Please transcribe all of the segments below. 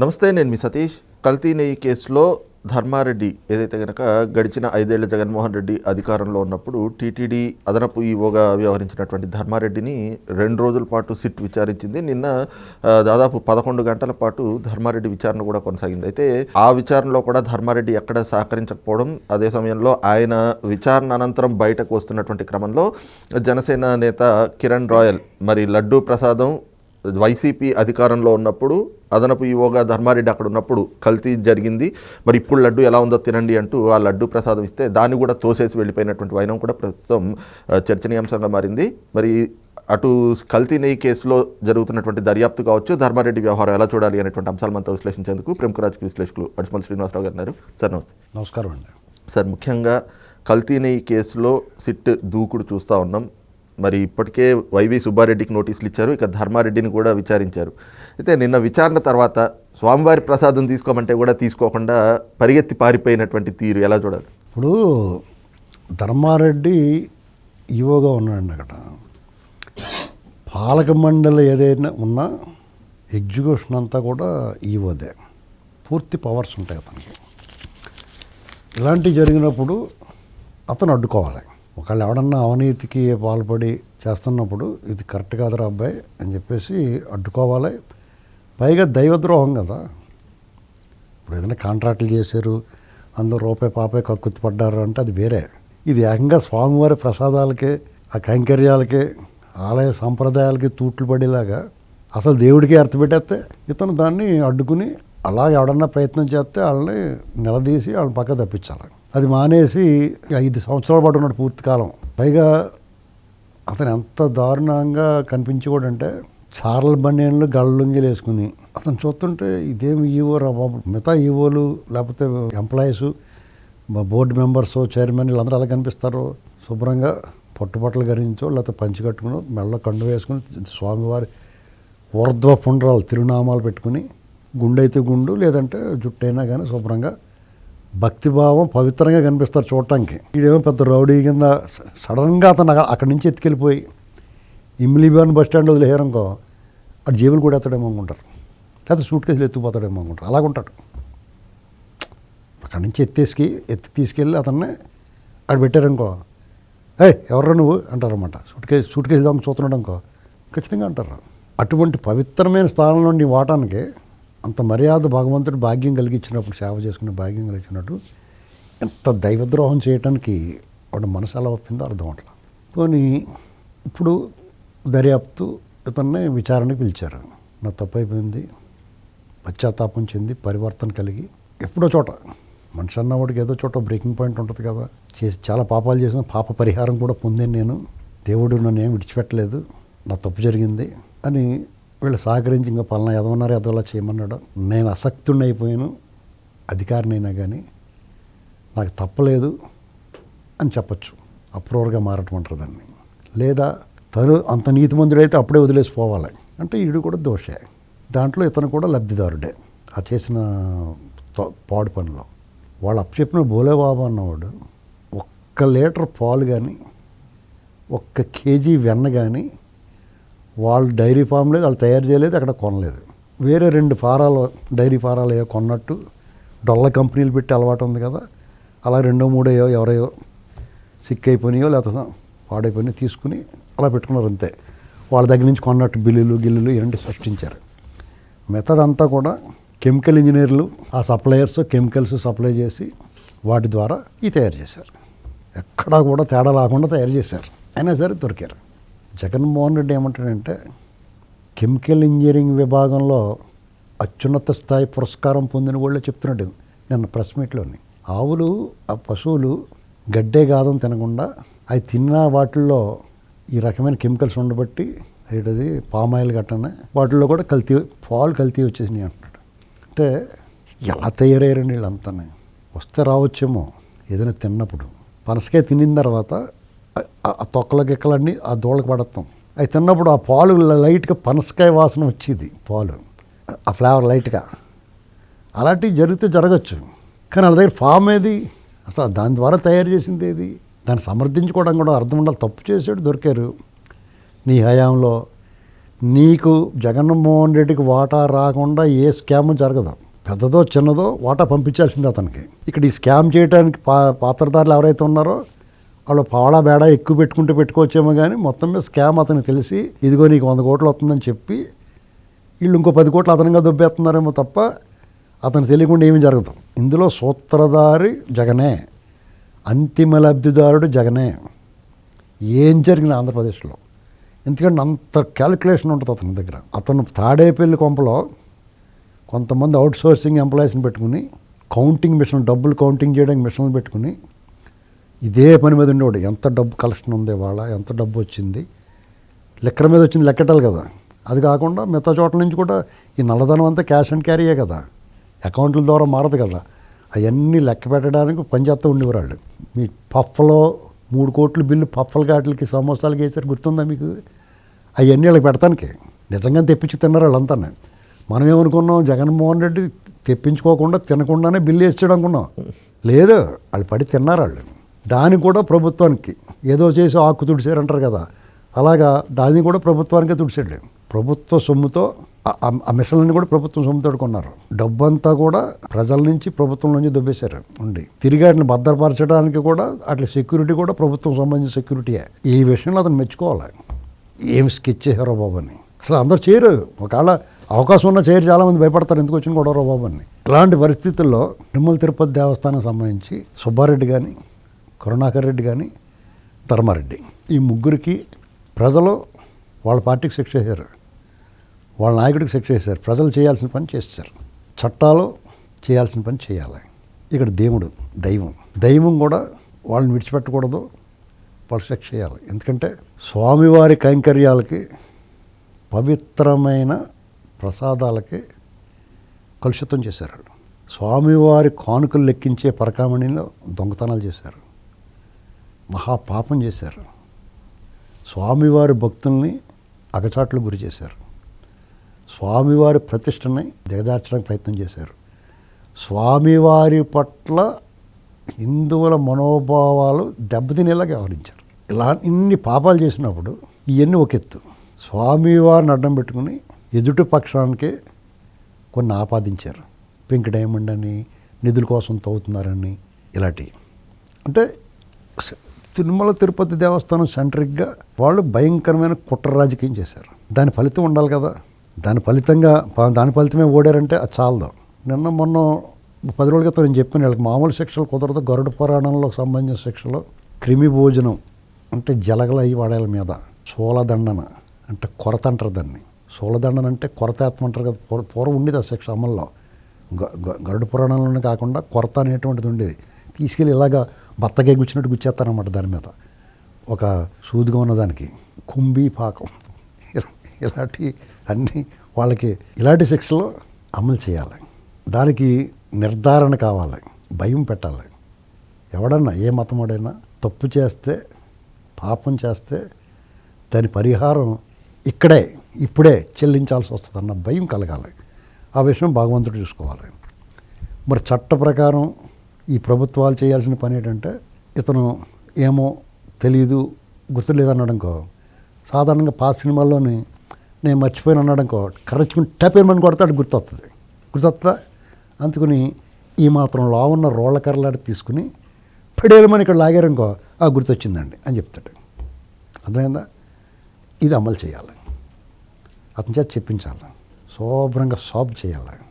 నమస్తే నేను మీ సతీష్. కల్తీ నెయ్యి కేసులో ధర్మారెడ్డి ఏదైతే కనుక గడిచిన ఐదేళ్ళ జగన్మోహన్ రెడ్డి అధికారంలో ఉన్నప్పుడు టీటీడీ అదనపు ఈవోగా వ్యవహరించినటువంటి ధర్మారెడ్డిని రెండు రోజుల పాటు సిట్ విచారించింది. నిన్న దాదాపు పదకొండు గంటల పాటు ధర్మారెడ్డి విచారణ కూడా కొనసాగింది. అయితే ఆ విచారణలో కూడా ధర్మారెడ్డి ఎక్కడ సహకరించకపోవడం అదే సమయంలో ఆయన విచారణ అనంతరం బయటకు వస్తున్నటువంటి క్రమంలో జనసేన నేత కిరణ్ రాయల్ మరి లడ్డూ ప్రసాదం వైసీపీ అధికారంలో ఉన్నప్పుడు అదనపు ఈవోగా ధర్మారెడ్డి అక్కడ ఉన్నప్పుడు కల్తీ జరిగింది. మరి ఇప్పుడు లడ్డు ఎలా ఉందో తినండి అంటూ ఆ లడ్డు ప్రసాదం ఇస్తే దాన్ని కూడా తోసేసి వెళ్ళిపోయినటువంటి వైనం కూడా ప్రస్తుతం చర్చనీయాంశంగా మారింది. మరి అటు కల్తీ నెయ్యి కేసులో జరుగుతున్నటువంటి దర్యాప్తు కావచ్చు ధర్మారెడ్డి వ్యవహారం ఎలా చూడాలి అనేటువంటి అంశాలు మనతో విశ్లేషించేందుకు ప్రముఖ రాజకీయ విశ్లేషకులు అడిసిమల్ శ్రీనివాసరావు గారు ఉన్నారు. సార్ నమస్తే. నమస్కారం అండి. సార్ ముఖ్యంగా కల్తీ నెయ్యి కేసులో సిట్ దూకుడు చూస్తూ ఉన్నాం. మరి ఇప్పటికే వైవి సుబ్బారెడ్డికి నోటీసులు ఇచ్చారు. ఇక ధర్మారెడ్డిని కూడా విచారించారు. అయితే నిన్న విచారణ తర్వాత స్వామివారి ప్రసాదం తీసుకోమంటే కూడా తీసుకోకుండా పరిగెత్తి పారిపోయినటువంటి తీరు ఎలా చూడాలి? ఇప్పుడు ధర్మారెడ్డి ఈవోగా ఉన్నాడండి అక్కడ. పాలక మండలి ఏదైనా ఉన్నా ఎగ్జిక్యూషన్ అంతా కూడా ఈవోదే. పూర్తి పవర్స్ ఉంటాయి అతనికి. ఇలాంటివి జరిగినప్పుడు అతను అడ్డుకోవాలి. ఒకళ్ళు ఎవడన్నా అవినీతికి పాల్పడి చేస్తున్నప్పుడు ఇది కరెక్ట్ కాదురా అబ్బాయి అని చెప్పేసి అడ్డుకోవాలి. పైగా దైవద్రోహం కదా. ఇప్పుడు ఏదైనా కాంట్రాక్టులు చేశారు అందరూ రూపాయి పాపాయి కక్కుత్తి పడ్డారు అంటే అది వేరే. ఇది ఏకంగా స్వామివారి ప్రసాదాలకే ఆ కైంకర్యాలకే ఆలయ సంప్రదాయాలకి తూట్లు పడేలాగా అసలు దేవుడికి అర్థ పెట్టేస్తే ఇతను దాన్ని అడ్డుకుని అలా ఎవడన్నా ప్రయత్నం చేస్తే వాళ్ళని నిలదీసి వాళ్ళని పక్క తప్పించాలి. అది మానేసి ఐదు సంవత్సరాల పాటు ఉన్నాడు పూర్తి కాలం. పైగా అతను ఎంత దారుణంగా కనిపించేవాడంటే చార్ల బనియన్లు గళ్ళుంగిలు వేసుకుని. అతను చూస్తుంటే ఇదేమి ఈవో రా బాబు మిగతా ఈవోలు లేకపోతే ఎంప్లాయీస్ బోర్డు మెంబర్స్ చైర్మన్ వీళ్ళందరూ ఎలా కనిపిస్తారు శుభ్రంగా పట్టుబట్టలు గరించో లేకపోతే పంచి కట్టుకుని మెల్ల కండు వేసుకుని స్వామివారి ఊర్ధ్వ పుండ్రాలు తిరునామాలు పెట్టుకుని గుండైతే గుండు లేదంటే జుట్టైనా కానీ శుభ్రంగా భక్తిభావం పవిత్రంగా కనిపిస్తారు చూడటానికి. వీడేమో పెద్ద రౌడీ కింద సడన్గా అతను అక్కడి నుంచి ఎత్తుకెళ్ళిపోయి ఇమ్లీబాన్ బస్ స్టాండ్ వదిలేయారనుకో అటు జేబులు కూడా ఎత్తడేమో అనుకుంటారు. లేకపోతే సూట్ కేసులు ఎత్తుకుపోతాడేమో అనుకుంటారు. అలాగుంటాడు అక్కడి నుంచి ఎత్తేసి ఎత్తి తీసుకెళ్ళి అతన్ని అక్కడ పెట్టారనుకో ఏ ఎవర్రా నువ్వు? అంటారన్నమాట. సూట్ కేసు సూట్ కేసు దొంగ చూస్తున్నాడు అనుకో ఖచ్చితంగా అంటారు. అటువంటి పవిత్రమైన స్థానంలో నీ వాటానికి అంత మర్యాద భగవంతుడు భాగ్యం కలిగించినప్పుడు సేవ చేసుకునే భాగ్యం కలిగించినట్టు ఎంత దైవద్రోహం చేయటానికి వాడు మనసు ఎలా ఒప్పిందో అర్థం అట్లా పోనీ ఇప్పుడు దర్యాప్తు ఇతన్ని విచారణకు పిలిచారు. నా తప్పు అయిపోయింది పశ్చాత్తాపం చెంది పరివర్తన కలిగి ఎప్పుడో చోట మనిషి అన్నవాడికి ఏదో చోట బ్రేకింగ్ పాయింట్ ఉంటుంది కదా చేసి చాలా పాపాలు చేసిన పాప పరిహారం కూడా పొందాను నేను దేవుడు నన్ను ఏం విడిచిపెట్టలేదు నా తప్పు జరిగింది అని వీళ్ళు సహకరించి ఇంకా పలానా ఎదవన్నారు ఎదవలా చేయమన్నాడు. నేను అసక్తుడిని అయిపోయాను. అధికారినైనా కానీ నాకు తప్పలేదు అని చెప్పచ్చు. అప్రూవర్గా మారటం అంటారు దాన్ని. లేదా తను అంత నీతిమంతుడైతే అప్పుడే వదిలేసిపోవాలి అంటే ఈడు కూడా దోషే. దాంట్లో ఇతను కూడా లబ్ధిదారుడే. ఆ చేసిన తో- పాడు పనిలో. వాళ్ళు అప్పచెప్పిన బోలేబాబు అన్నవాడు ఒక్క లీటర్ పాలు కానీ ఒక్క కేజీ వెన్న కానీ వాళ్ళు డైరీ ఫామ్ లేదు వాళ్ళు తయారు చేయలేదు అక్కడ కొనలేదు. వేరే రెండు ఫారాలు డైరీ ఫారాలు ఏవో కొన్నట్టు డొల్ల కంపెనీలు పెట్టి అలవాటు ఉంది కదా అలా రెండో మూడో ఎవరో సిక్ అయిపోయినాయో లేకపోతే పాడైపోయినాయో తీసుకుని అలా పెట్టుకున్నారు అంతే. వాళ్ళ దగ్గర నుంచి కొన్నట్టు బిల్లులు గిల్లులు ఇలాంటి సృష్టించారు. మిగతాదంతా కూడా కెమికల్ ఇంజనీర్లు ఆ సప్లయర్స్ కెమికల్స్ సప్లై చేసి వాటి ద్వారా ఈ తయారు చేశారు. ఎక్కడా కూడా తేడా లేకుండా తయారు చేశారు. అయినా సరే దొరికారు. జగన్మోహన్ రెడ్డి ఏమంటాడంటే కెమికల్ ఇంజనీరింగ్ విభాగంలో అత్యున్నత స్థాయి పురస్కారం పొందిన వాళ్ళే చెప్తున్నాడు నిన్న ప్రెస్ మీట్లోని. ఆవులు ఆ పశువులు గడ్డే గాదం తినకుండా అవి తిన్న వాటిల్లో ఈ రకమైన కెమికల్స్ ఉండబట్టి ఏంటది పామాయిల్ గట్టనే వాటిల్లో కూడా కల్తీ పాలు కల్తీ వచ్చేసినాయి అంటున్నాడు. అంటే ఎలా తయారయ్యారండి వీళ్ళంతా వస్తే రావచ్చేమో ఏదైనా తిన్నప్పుడు. పనసకాయ తినిన తర్వాత ఆ- తొక్కల గిక్కలన్నీ ఆ దూళ్ళకి పడతాం అవి తిన్నప్పుడు ఆ పాలు లైట్గా పనసకాయ వాసన వచ్చేది పాలు. ఆ ఫ్లేవర్ లైట్గా. అలాంటివి జరిగితే జరగచ్చు. కానీ వాళ్ళ దగ్గర ఫామ్ ఏది? అసలు దాని ద్వారా తయారు చేసింది ఏది? దాన్ని సమర్థించుకోవడం కూడా అర్థం ఉండాలి. తప్పు చేసాడు దొరికారు. నీ హయాంలో నీకు జగన్మోహన్ రెడ్డికి వాటా రాకుండా ఏ స్కామ్ జరగదు. పెద్దదో చిన్నదో వాటా పంపించాల్సిందే అతనికి. ఇక్కడ ఈ స్కామ్ చేయడానికి పా పాత్రదారులు ఎవరైతే ఉన్నారో వాళ్ళు పావడా బేడా ఎక్కువ పెట్టుకుంటే పెట్టుకోవచ్చేమో కానీ మొత్తం మీద స్కామ్ అతనికి తెలిసి ఇదిగో నీకు వంద కోట్లు వస్తుందని చెప్పి వీళ్ళు ఇంకో పది కోట్లు అదనంగా దొబ్బేస్తున్నారేమో తప్ప అతను తెలియకుండా ఏమీ జరగదు. ఇందులో సూత్రధారి జగనే అంతిమ లబ్ధిదారుడు జగనే. ఏం జరిగిన ఆంధ్రప్రదేశ్లో. ఎందుకంటే అంత క్యాలిక్యులేషన్ ఉంటుంది అతని దగ్గర. అతను తాడేపల్లి కొంపలో కొంతమంది అవుట్ సోర్సింగ్ ఎంప్లాయీస్ని పెట్టుకుని కౌంటింగ్ మిషన్ డబ్బులు కౌంటింగ్ చేయడానికి మిషన్లు పెట్టుకుని ఇదే పని మీద ఉండేవాడు. ఎంత డబ్బు కలెక్షన్ ఉంది వాళ్ళ ఎంత డబ్బు వచ్చింది. లెక్కల మీద వచ్చింది లెక్కటాలి కదా. అది కాకుండా మిగతా చోట్ల నుంచి కూడా ఈ నల్లధనం అంతా క్యాష్ అండ్ క్యారీయే కదా. అకౌంట్ల ద్వారా మారదు కదా. అవన్నీ లెక్క పెట్టడానికి పనిచేస్తూ ఉండేవాళ్ళు మీ పఫ్ఫలో మూడు కోట్ల బిల్లు పఫ్ఫల ఘాట్లకి సమోసాలకి వేసారు గుర్తుందా మీకు? అవన్నీ వాళ్ళకి పెడతానికి. నిజంగా తెప్పించి తిన్నారు వాళ్ళంతా మనం ఏమనుకున్నాం జగన్మోహన్ రెడ్డి తెప్పించుకోకుండా తినకుండానే బిల్లు వేసాడు అనుకున్నాం. లేదు వాళ్ళు పడి తిన్నారు వాళ్ళు. దాన్ని కూడా ప్రభుత్వానికి ఏదో చేసి ఆకు తుడిచారంటారు కదా. అలాగా దాన్ని కూడా ప్రభుత్వానికే తుడిచాడు ప్రభుత్వ సొమ్ముతో ఆ- మిషన్లన్నీ కూడా ప్రభుత్వం సొమ్ముతో కొన్నారు. డబ్బంతా కూడా ప్రజల నుంచి ప్రభుత్వం నుంచి దుబ్బేశారు ఉండి. తిరిగి వాటిని భద్రపరచడానికి కూడా అట్లా సెక్యూరిటీ కూడా ప్రభుత్వం సంబంధించిన సెక్యూరిటీయే. ఈ విషయంలో అతను మెచ్చుకోవాలి. ఏం స్కెచ్ చేశారో బాబు అని అసలు అందరు చేయరు. ఒకవేళ అవకాశం ఉన్న చేయరు చాలామంది భయపడతారు. ఎందుకు వచ్చిన గొడవరో బాబు అని ఇలాంటి పరిస్థితుల్లో తిరుమల తిరుపతి దేవస్థానం సంబంధించి సుబ్బారెడ్డి కానీ కరుణాకర్ రెడ్డి కానీ ధర్మారెడ్డి. ఈ ముగ్గురికి ప్రజలు వాళ్ళ పార్టీకి శిక్ష చేశారు వాళ్ళ నాయకుడికి శిక్ష చేశారు ప్రజలు చేయాల్సిన పని చేస్తారు చట్టాలు చేయాల్సిన పని చేయాలి. ఇక్కడ దేవుడు దైవం. దైవం కూడా వాళ్ళని విడిచిపెట్టకూడదు. వాళ్ళు శిక్ష చేయాలి. ఎందుకంటే స్వామివారి కైంకర్యాలకి పవిత్రమైన ప్రసాదాలకి కలుషితం చేశారు. స్వామివారి కానుకలు లెక్కించే పరకామణిలో దొంగతనాలు చేశారు. మహాపాపం చేశారు. స్వామివారి భక్తుల్ని అగచాట్లు గురి చేశారు. స్వామివారి ప్రతిష్టని దిగదార్చడానికి ప్రయత్నం చేశారు. స్వామివారి పట్ల హిందువుల మనోభావాలు దెబ్బతినేలాగా వ్యవహరించారు. ఇలా ఇన్ని పాపాలు చేసినప్పుడు ఇవన్నీ ఒక ఎత్తు. స్వామివారిని అడ్డం పెట్టుకుని ఎదుటి పక్షానికే కొన్ని ఆపాదించారు. పింక్ డైమండ్ అని నిధుల కోసం తవ్వుతున్నారని ఇలాంటివి. అంటే తిరుమల తిరుపతి దేవస్థానం సెంట్రిక్గా వాళ్ళు భయంకరమైన కుట్ర రాజకీయం చేశారు. దాని ఫలితం ఉండాలి కదా. దాని ఫలితంగా దాని ఫలితమే ఓడారంటే అది చాలదు. నిన్న మొన్న పది రోజుల క్రితం నేను చెప్పాను వీళ్ళకి మామూలు శిక్షలు కుదరదు. గరుడ పురాణంలో సంబంధించిన శిక్షలు క్రిమి భోజనం అంటే జలగల అయ్యి వాడేల మీద. సోలదండన అంటే కొరత అంటారు దాన్ని. సోలదండన అంటే కొరత అంటారు కదా. పూర్వ- పూర్వం ఉండేది ఆ శిక్ష అమల్లో. గ- గ- గరుడ పురాణంలోనే కాకుండా కొరత అనేటువంటిది ఉండేది. తీసుకెళ్ళి ఇలాగా బత్తగే గుచ్చినట్టు గుచ్చేస్తారనమాట దాని మీద. ఒక సూదిగా ఉన్నదానికి కుంభి పాకం. ఇలా- ఇలాంటి అన్నీ వాళ్ళకి ఇలాంటి శిక్షలు అమలు చేయాలి. దానికి నిర్ధారణ కావాలి భయం పెట్టాలి. ఎవడన్నా ఏ మతముడైనా తప్పు చేస్తే పాపం చేస్తే దాని పరిహారం ఇక్కడే ఇప్పుడే చెల్లించాల్సి వస్తుందన్న భయం కలగాలి. ఆ విషయం భగవంతుడు చూసుకోవాలి. మరి చట్ట ప్రకారం ఈ ప్రభుత్వాలు చేయాల్సిన పని ఏంటంటే ఇతను ఏమో తెలియదు గుర్తులేదు అన్నాడనుకో సాధారణంగా పాత సినిమాల్లోని నేను మర్చిపోయిన అన్నాడనుకో కరెక్చుకుని టపేమని కొడతాడు గుర్తొస్తుంది గుర్తొస్తుందా అందుకుని ఈ మాత్రం లావున్న రోళ్ళ కర్రలాడి తీసుకుని పడేయమని ఇక్కడ లాగారనుకో ఆ గుర్తొచ్చిందండి అని చెప్తాడు. అర్థమైందా? ఇది అమలు చేయాలి. అతని చేత చెప్పించాలి. శుభ్రంగా సాఫ్ చేయాలి.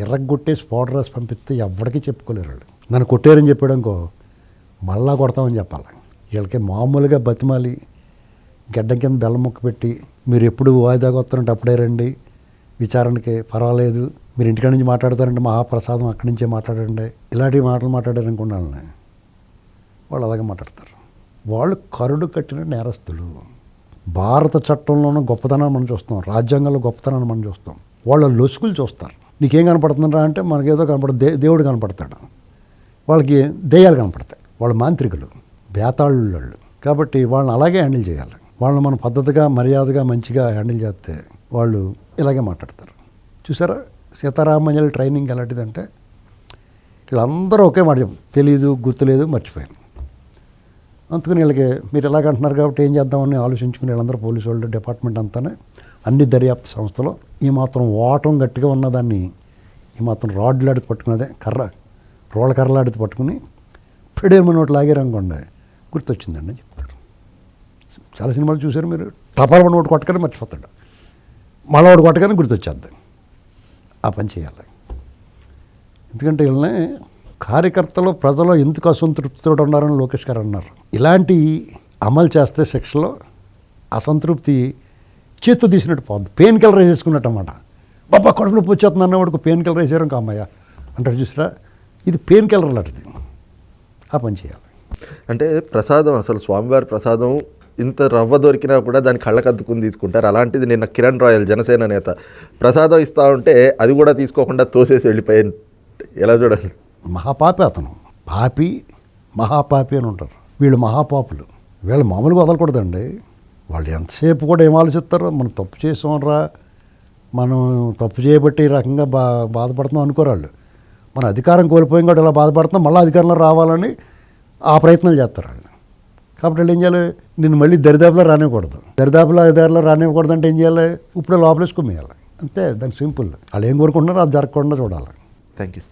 ఎర్రగొట్టేసి పౌడర్ రాసి పంపిస్తే ఎవరికి చెప్పుకోలేరు వాళ్ళు. నన్ను కొట్టారని చెప్పాడనుకో మళ్ళా కొడతామని చెప్పాలి. వీళ్ళకి మామూలుగా బతిమాలి గడ్డం కింద బెల్లం ముక్క పెట్టి మీరు ఎప్పుడు వాయిదాగా వస్తారంటే అప్పుడే రండి విచారణకి పర్వాలేదు మీరు ఇంటికాడ నుంచి మాట్లాడతారంటే మహాప్రసాదం అక్కడి నుంచే మాట్లాడండి. ఇలాంటి మాటలు మాట్లాడారనుకున్నాను వాళ్ళు అలాగే మాట్లాడతారు. వాళ్ళు కరుడు కట్టిన నేరస్తులు. భారత చట్టంలోనూ గొప్పతనాన్ని మనం చూస్తాం రాజ్యాంగంలో గొప్పతనాన్ని మనం చూస్తాం. వాళ్ళ లొసుకులు చూస్తారు. నీకేం కనపడుతుందా అంటే మనకేదో కనపడదు దే దేవుడు కనపడతాడు. వాళ్ళకి దెయ్యాలు కనపడతాయి. వాళ్ళు మాంత్రికులు బేతాళ్ళు వాళ్ళు కాబట్టి వాళ్ళని అలాగే హ్యాండిల్ చేయాలి. వాళ్ళని మనం పద్ధతిగా మర్యాదగా మంచిగా హ్యాండిల్ చేస్తే వాళ్ళు ఇలాగే మాట్లాడతారు. చూసారా? సీతారామయ్యల ట్రైనింగ్ ఎలాంటిదంటే వీళ్ళందరూ ఒకే మాట తెలియదు గుర్తులేదు మర్చిపోయాను. అందుకని వీళ్ళకి మీరు ఎలాగంటున్నారు కాబట్టి ఏం చేద్దామని ఆలోచించుకుని వీళ్ళందరూ పోలీసు వాళ్ళు డిపార్ట్మెంట్ అంతానే అన్ని దర్యాప్తు సంస్థలు ఈ మాత్రం ఓటం గట్టిగా ఉన్నదాన్ని ఈ మాత్రం రాడ్లాడితే పట్టుకున్నదే కర్ర రోళ్ళ కర్రలాడితే పట్టుకుని పెడేమని లాగే లాగారనుకోండి గుర్తొచ్చిందండి అని చెప్తారు. చాలా సినిమాలు చూశారు మీరు. టపాల్ పని ఒకటి మర్చిపోతాడు. మళ్ళీ ఒకటి కొట్టగానే గుర్తొచ్చేద్ది. ఆ పని చేయాలి. ఎందుకంటే వీళ్ళని కార్యకర్తలు ప్రజలు ఎందుకు అసంతృప్తితో ఉన్నారని లోకేష్ గారు అన్నారు. ఇలాంటి అమలు చేస్తే శిక్షలో అసంతృప్తి చేత్తు తీసినట్టు పోద్ది. పెయిన్ కిల్లర్ వేసేసుకున్నట్టు అన్నమాట. బాబా కడుపులో వచ్చేస్తుంది అన్నవాడికి పెయిన్ కిల్లర్ వేసారు ఇంకా అమ్మాయ అంటారు చూసారా? ఇది పెయిన్ కిల్లర్ లాంటిది. ఆ పని చేయాలి. అంటే ప్రసాదం అసలు స్వామివారి ప్రసాదం ఇంత రవ్వ దొరికినా కూడా దాన్ని కళ్ళకద్దుకుని తీసుకుంటారు. అలాంటిది నిన్న కిరణ్ రాయల్ జనసేన నేత ప్రసాదం ఇస్తా ఉంటే అది కూడా తీసుకోకుండా తోసేసి వెళ్ళిపోయాను ఎలా చూడాలి? మహాపాపి అతను. పాపి మహాపాపి అని ఉంటారు. వీళ్ళు మహాపాపులు. వీళ్ళు మామూలుగా వదలకూడదండి. వాళ్ళు ఎంతసేపు కూడా ఏం ఆలోచిస్తారో? మనం తప్పు చేసాంరా మనం తప్పు చేయబట్టి ఈ రకంగా బా బాధపడుతున్నాం అనుకోరాళ్ళు మన అధికారం కోల్పోయిన కూడా ఇలా బాధపడుతున్నాం మళ్ళీ అధికారంలో రావాలని ఆ ప్రయత్నాలు చేస్తారు వాళ్ళు. కాబట్టి వాళ్ళు ఏం చేయాలి? నేను మళ్ళీ దరిదాపులో రానివ్వకూడదు. దరిదాపులో దారిలో రానివ్వకూడదు అంటే ఏం చేయాలి? ఇప్పుడు లోపలేసుకుమేయాలి అంతే దానికి సింపుల్. వాళ్ళు ఏం కోరుకుంటున్నారో అది జరగకుండా చూడాలి. Thank you